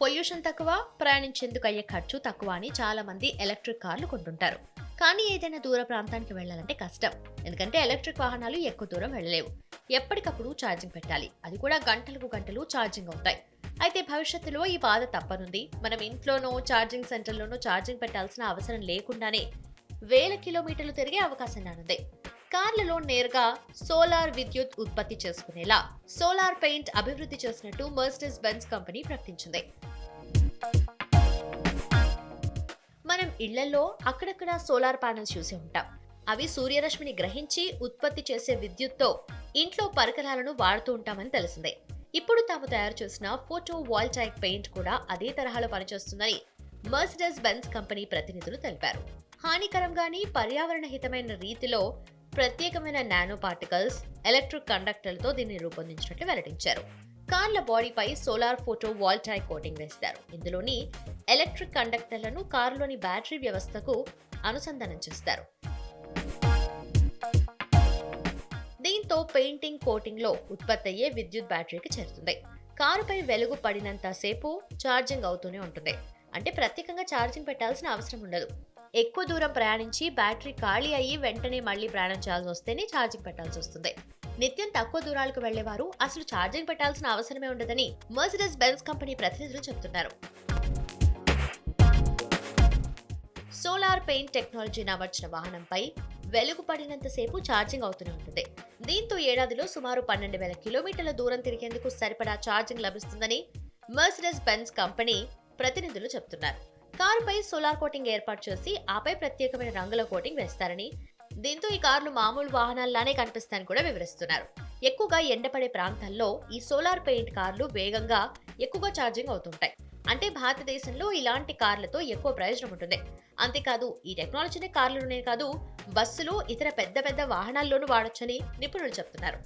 Pollution తక్కువ ప్రయాణించేందుకు అయ్యే ఖర్చు తక్కువ అని చాలా మంది ఎలక్ట్రిక్ కార్లు కొంటుంటారు. కానీ ఏదైనా దూర ప్రాంతానికి వెళ్ళాలంటే కష్టం. ఎందుకంటే ఎలక్ట్రిక్ వాహనాలు ఎక్కువ దూరం వెళ్ళలేవు. ఎప్పటికప్పుడు ఛార్జింగ్ పెట్టాలి. అది కూడా గంటలకు గంటలు ఛార్జింగ్ అవుతాయి. అయితే భవిష్యత్తులో ఈ బాధ తప్పనుంది. మనం ఇంట్లోనో ఛార్జింగ్ సెంటర్లోనో ఛార్జింగ్ పెట్టాల్సిన అవసరం లేకుండానే వేల కిలోమీటర్లు తిరిగే అవకాశం రానుంది. కార్లలో నేరుగా సోలార్ విద్యుత్ ఉత్పత్తి చేసుకునేలా సోలార్ పెయింట్ అభివృద్ధి చేసినట్టు మర్సిడెస్ బెన్స్ కంపెనీ ప్రకటించింది. మనం ఇళ్ళలో అక్కడక్కడ సోలార్ ప్యానెల్స్ చూసి ఉంటాం. అవి సూర్యరశ్మిని గ్రహించి ఉత్పత్తి చేసే విద్యుత్తో ఇంట్లో పరికరాలను వాడుతూ ఉంటామని తెలిసిందే. ఇప్పుడు తాము తయారు చేసిన ఫోటో వాల్టాయిక్ పెయింట్ కూడా అదే తరహాలో పనిచేస్తుందని మర్సిడెస్ బెన్స్ కంపెనీ ప్రతినిధులు తెలిపారు. హానికరంగాని పర్యావరణ హితమైన రీతిలో ప్రత్యేకమైన నానో పార్టికల్స్ ఎలక్ట్రిక్ కండక్టర్లతో దీన్ని రూపొందించినట్లు వెల్లడించారు. కార్ల బాడీపై సోలార్ ఫోటో వాల్టాయ్ కోటింగ్ వేస్తారు. ఇందులోని ఎలక్ట్రిక్ కండక్టర్లను కారులోని బ్యాటరీ వ్యవస్థకు అనుసంధానం చేస్తారు. దీంతో పెయింటింగ్ కోటింగ్లో ఉత్పత్తి అయ్యే విద్యుత్ బ్యాటరీకి చేరుతుంది. కారుపై వెలుగు పడినంత సేపు ఛార్జింగ్ అవుతూనే ఉంటుంది. అంటే ప్రత్యేకంగా ఛార్జింగ్ పెట్టాల్సిన అవసరం ఉండదు. ఎక్కువ దూరం ప్రయాణించి బ్యాటరీ ఖాళీ అయ్యి వెంటనే మళ్ళీ ప్రయాణం చేయాల్సి వస్తేనే ఛార్జింగ్ పెట్టాల్సి వస్తుంది నిత్యం తక్కువ దూరాలకు వెళ్ళేవారు అసలు ఛార్జింగ్ పెట్టాల్సిన అవసరమే ఉండదని మర్సిడెస్ బెన్స్ కంపెనీ ప్రతినిధులు చెబుతున్నారు సోలార్ పెయింట్ టెక్నాలజీని అమర్చిన వాహనంపై వెలుగు పడినంతసేపు ఛార్జింగ్ అవుతూనే ఉంటుంది. దీంతో ఏడాదిలో సుమారు పన్నెండు వేల కిలోమీటర్ల దూరం తిరిగేందుకు సరిపడా ఛార్జింగ్ లభిస్తుందని మర్సిడెస్ బెన్స్ కంపెనీ ప్రతినిధులు చెబుతున్నారు కారుపై సోలార్ కోటింగ్ ఏర్పాటు చేసి ఆపై ప్రత్యేకమైన రంగుల కోటింగ్ వేస్తారని. దీంతో ఈ కార్లు మామూలు వాహనాల్లానే కనిపిస్తాయని కూడా వివరిస్తున్నారు. ఎక్కువగా ఎండపడే ప్రాంతాల్లో ఈ సోలార్ పెయింట్ కార్లు వేగంగా ఎక్కువగా ఛార్జింగ్ అవుతుంటాయి. అంటే భారతదేశంలో ఇలాంటి కార్లతో ఎక్కువ ప్రయోజనం ఉంటుంది. అంతేకాదు ఈ టెక్నాలజీని కార్లలోనే కాదు బస్సులు ఇతర పెద్ద పెద్ద వాహనాల్లోనూ వాడొచ్చని నిపుణులు చెప్తున్నారు.